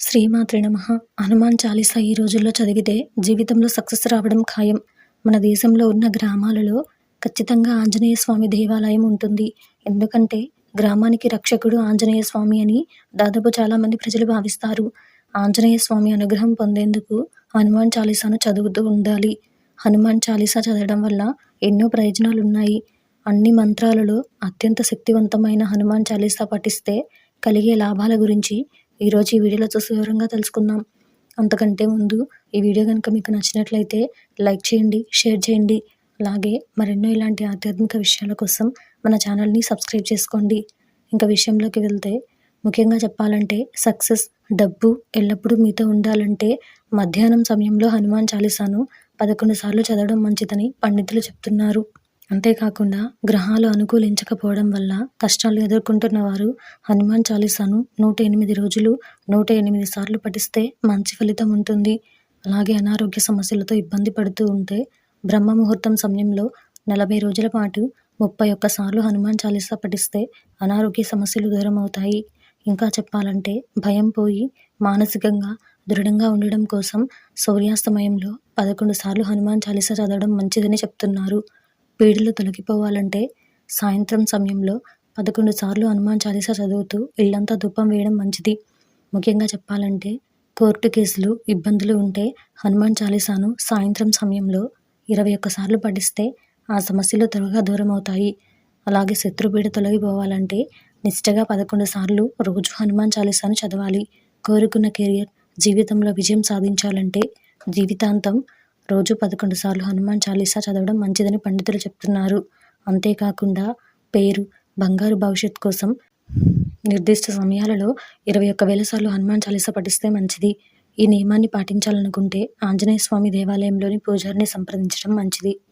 శ్రీమాత్రే నమ. హనుమాన్ చాలీసా ఈ రోజుల్లో చదివితే జీవితంలో సక్సెస్ రావడం ఖాయం. మన దేశంలో ఉన్న గ్రామాలలో ఖచ్చితంగా ఆంజనేయ స్వామి దేవాలయం ఉంటుంది. ఎందుకంటే గ్రామానికి రక్షకుడు ఆంజనేయ స్వామి అని దాదాపు చాలామంది ప్రజలు భావిస్తారు. ఆంజనేయ స్వామి అనుగ్రహం పొందేందుకు హనుమాన్ చాలీసాను చదువుతూ ఉండాలి. హనుమాన్ చాలీసా చదవడం వల్ల ఎన్నో ప్రయోజనాలు ఉన్నాయి అన్ని మంత్రాలలో అత్యంత శక్తివంతమైన హనుమాన్ చాలీసా పఠిస్తే కలిగే లాభాల గురించి ఈరోజు ఈ వీడియోలో చూసి వివరంగా తెలుసుకుందాం. అంతకంటే ముందు ఈ వీడియో కనుక మీకు నచ్చినట్లయితే లైక్ చేయండి షేర్ చేయండి. అలాగే మరెన్నో ఇలాంటి ఆధ్యాత్మిక విషయాల కోసం మన ఛానల్ని సబ్స్క్రైబ్ చేసుకోండి. ఇంకా విషయంలోకి వెళ్తే ముఖ్యంగా చెప్పాలంటే సక్సెస్ డబ్బు ఎల్లప్పుడూ మీతో ఉండాలంటే మధ్యాహ్నం సమయంలో హనుమాన్ చాలీసాను పదకొండు సార్లు చదవడం మంచిదని పండితులు చెప్తున్నారు. అంతేకాకుండా గ్రహాలు అనుకూలించకపోవడం వల్ల కష్టాలు ఎదుర్కొంటున్న వారు హనుమాన్ చాలీసాను నూట ఎనిమిది రోజులు నూట ఎనిమిది సార్లు పఠిస్తే మంచి ఫలితం ఉంటుంది. అలాగే అనారోగ్య సమస్యలతో ఇబ్బంది పడుతూ ఉంటే బ్రహ్మ ముహూర్తం సమయంలో నలభై రోజుల పాటు ముప్పై ఒక్కసార్లు హనుమాన్ చాలీసా పఠిస్తే అనారోగ్య సమస్యలు దూరం అవుతాయి. ఇంకా చెప్పాలంటే భయం పోయి మానసికంగా దృఢంగా ఉండడం కోసం సూర్యాస్తమయంలో పదకొండు సార్లు హనుమాన్ చాలీసా చదవడం మంచిదని చెప్తున్నారు. పీడలు తొలగిపోవాలంటే సాయంత్రం సమయంలో పదకొండు సార్లు హనుమాన్ చాలీసా చదువుతూ ఇల్లంతా ధూపం వేయడం మంచిది. ముఖ్యంగా చెప్పాలంటే కోర్టు కేసులు ఇబ్బందులు ఉంటే హనుమాన్ చాలీసాను సాయంత్రం సమయంలో ఇరవై ఒక్కసార్లు పఠిస్తే ఆ సమస్యలు త్వరగా దూరం అవుతాయి అలాగే శత్రుపీడ తొలగిపోవాలంటే నిష్ఠగా పదకొండు సార్లు రోజు హనుమాన్ చాలీసాను చదవాలి. కోరుకున్న కెరియర్ జీవితంలో విజయం సాధించాలంటే జీవితాంతం రోజు పదకొండు సార్లు హనుమాన్ చాలీసా చదవడం మంచిదని పండితులు చెప్తున్నారు. అంతేకాకుండా పేరు బంగారు భవిష్యత్ కోసం నిర్దిష్ట సమయాలలో ఇరవై ఒక్క వేల సార్లు హనుమాన్ చాలీసా పఠిస్తే మంచిది. ఈ నియమాన్ని పాటించాలనుకుంటే ఆంజనేయ స్వామి దేవాలయంలోని పూజారిని సంప్రదించడం మంచిది.